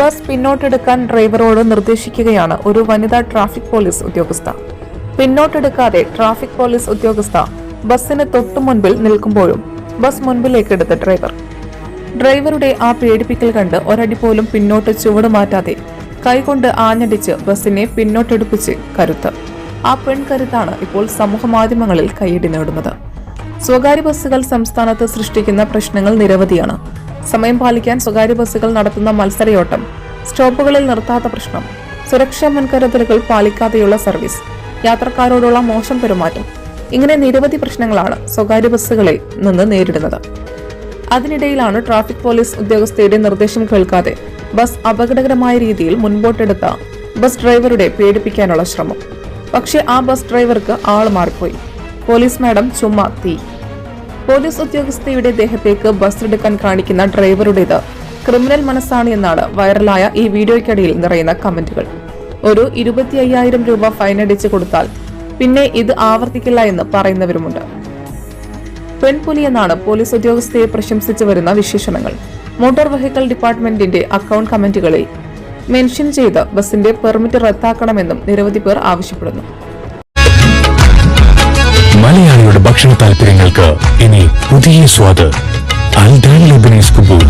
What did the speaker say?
Bus പിന്നോട്ടെടുക്കാൻ ഡ്രൈവറോട് നിർദ്ദേശിക്കുകയാണ് ഒരു വനിതാ ട്രാഫിക് പോലീസ് ഉദ്യോഗസ്ഥ. പിന്നോട്ടെടുക്കാതെ ട്രാഫിക് പോലീസ് ഉദ്യോഗസ്ഥ ബസ്സിന് തൊട്ടു മുൻപിൽ നിൽക്കുമ്പോഴും ബസ് മുൻപിലേക്ക് എടുത്ത ഡ്രൈവർ. ഡ്രൈവറുടെ ആ പേടിപ്പിക്കൽ കണ്ട് ഒരടി പോലും പിന്നോട്ട് ചുവട് മാറ്റാതെ കൈകൊണ്ട് ആഞ്ഞടിച്ച് ബസ്സിനെ പിന്നോട്ടെടുപ്പിച്ച് കരുത്ത്. ആ പെൺകരുത്താണ് ഇപ്പോൾ സമൂഹമാധ്യമങ്ങളിൽ കൈയടി നേടുന്നത്. സ്വകാര്യ ബസ്സുകൾ സംസ്ഥാനത്ത് സൃഷ്ടിക്കുന്ന പ്രശ്നങ്ങൾ നിരവധിയാണ്. സമയം പാലിക്കാൻ സ്വകാര്യ ബസ്സുകൾ നടത്തുന്ന മത്സരയോട്ടം സ്റ്റോപ്പുകളിൽ നിർത്താത്ത പ്രശ്നം സുരക്ഷാ മുൻകരുതലുകൾ പാലിക്കാതെയുള്ള സർവീസ് യാത്രക്കാരോടുള്ള മോശം പെരുമാറ്റം ഇങ്ങനെ നിരവധി പ്രശ്നങ്ങളാണ് സ്വകാര്യ ബസ്സുകളിൽ നിന്ന് നേരിടുന്നത്. അതിനിടയിലാണ് ട്രാഫിക് പോലീസ് ഉദ്യോഗസ്ഥയുടെ നിർദ്ദേശം കേൾക്കാതെ ബസ് അപകടകരമായ രീതിയിൽ മുൻപോട്ടെടുത്ത ബസ് ഡ്രൈവറുടെ പേടിപ്പിക്കാനുള്ള ശ്രമം. പക്ഷേ ആ ബസ് ഡ്രൈവർക്ക് ആൾ മാറിപ്പോയി. പോലീസ് മാഡം ചുമ്മാ തീ. പോലീസ് ഉദ്യോഗസ്ഥയുടെ ദേഹത്തേക്ക് ബസ് എടുക്കാൻ കാണിക്കുന്ന ഡ്രൈവറുടേത് ക്രിമിനൽ മനസ്സാണ് എന്നാണ് വൈറലായ ഈ വീഡിയോയ്ക്കിടയിൽ നിറയുന്ന കമന്റുകൾ. ഒരു ഇരുപത്തി അയ്യായിരം രൂപ ഫൈൻ അടിച്ചു കൊടുത്താൽ പിന്നെ ഇത് ആവർത്തിക്കില്ല എന്ന് പറയുന്നവരുമുണ്ട്. പെൺപുലി എന്നാണ് പോലീസ് ഉദ്യോഗസ്ഥയെ പ്രശംസിച്ചു വരുന്ന വിശേഷണങ്ങൾ. മോട്ടോർ വെഹിക്കിൾ ഡിപ്പാർട്ട്മെന്റിന്റെ അക്കൗണ്ട് കമന്റുകളിൽ മെൻഷൻ ചെയ്ത് ബസിന്റെ പെർമിറ്റ് റദ്ദാക്കണമെന്നും നിരവധി പേർ ആവശ്യപ്പെടുന്നു. ഭക്ഷണ താല്പര്യങ്ങൾക്ക് ഇനി പുതിയ സ്വാദ് അൽദാൻ ലെബനീസ് കുബൂസ്.